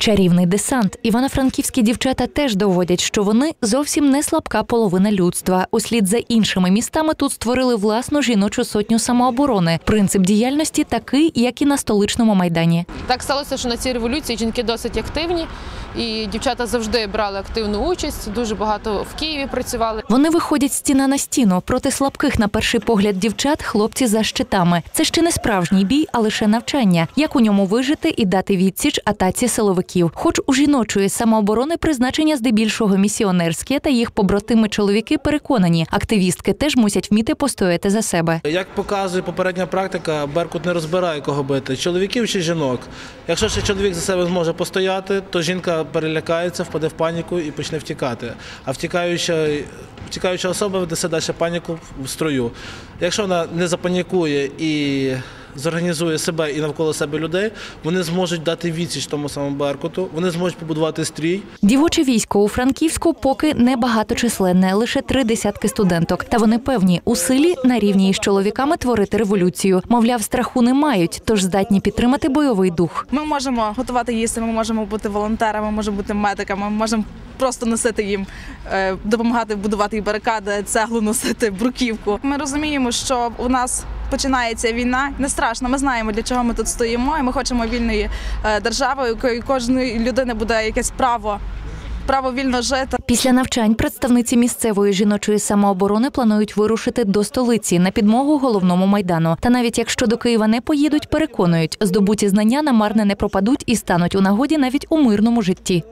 Чарівний десант. Івано-франківські дівчата теж доводять, що вони зовсім не слабка половина людства. Услід за іншими містами тут створили власну жіночу сотню самооборони. Принцип діяльності такий, як і на столичному майдані. Так сталося, що на цій революції жінки досить активні, і дівчата завжди брали активну участь. Дуже багато в Києві працювали. Вони виходять стіна на стіну проти слабких, на перший погляд, дівчат, хлопці за щитами. Це ще не справжній бій, а лише навчання, як у ньому вижити і дати відсіч атаці силовиків. Хоч у жіночої самооборони призначення здебільшого місіонерське, та їх побратими чоловіки переконані, активістки теж мусять вміти постояти за себе. Як показує попередня практика, Беркут не розбирає кого бити, чоловіків чи жінок. Якщо ще чоловік за себе зможе постояти, то жінка перелякається, впаде в паніку і почне втікати. А втікаюча, втікаюча особа веде далі паніку в строю. Якщо вона не запанікує і зорганізує себе і навколо себе людей, вони зможуть дати відсіч тому самому Беркуту, вони зможуть побудувати стрій. Дівоче військо у Франківську поки не багаточисленне, лише три десятки студенток. Та вони певні у силі на рівні із чоловіками творити революцію. Мовляв, страху не мають, тож здатні підтримати бойовий дух. Ми можемо готувати їсти, ми можемо бути волонтерами, ми можемо бути медиками, ми можемо просто носити їм, е, допомагати будувати барикади, цеглу носити, бруківку. Ми розуміємо, що у нас починається війна. Не страшно. Ми знаємо, для чого ми тут стоїмо, і ми хочемо вільної е, держави, у кожної людини буде якесь право, право вільно жити. Після навчань представниці місцевої жіночої самооборони планують вирушити до столиці на підмогу головному майдану. Та навіть якщо до Києва не поїдуть, переконують, здобуті знання намарне не пропадуть і стануть у нагоді навіть у мирному житті.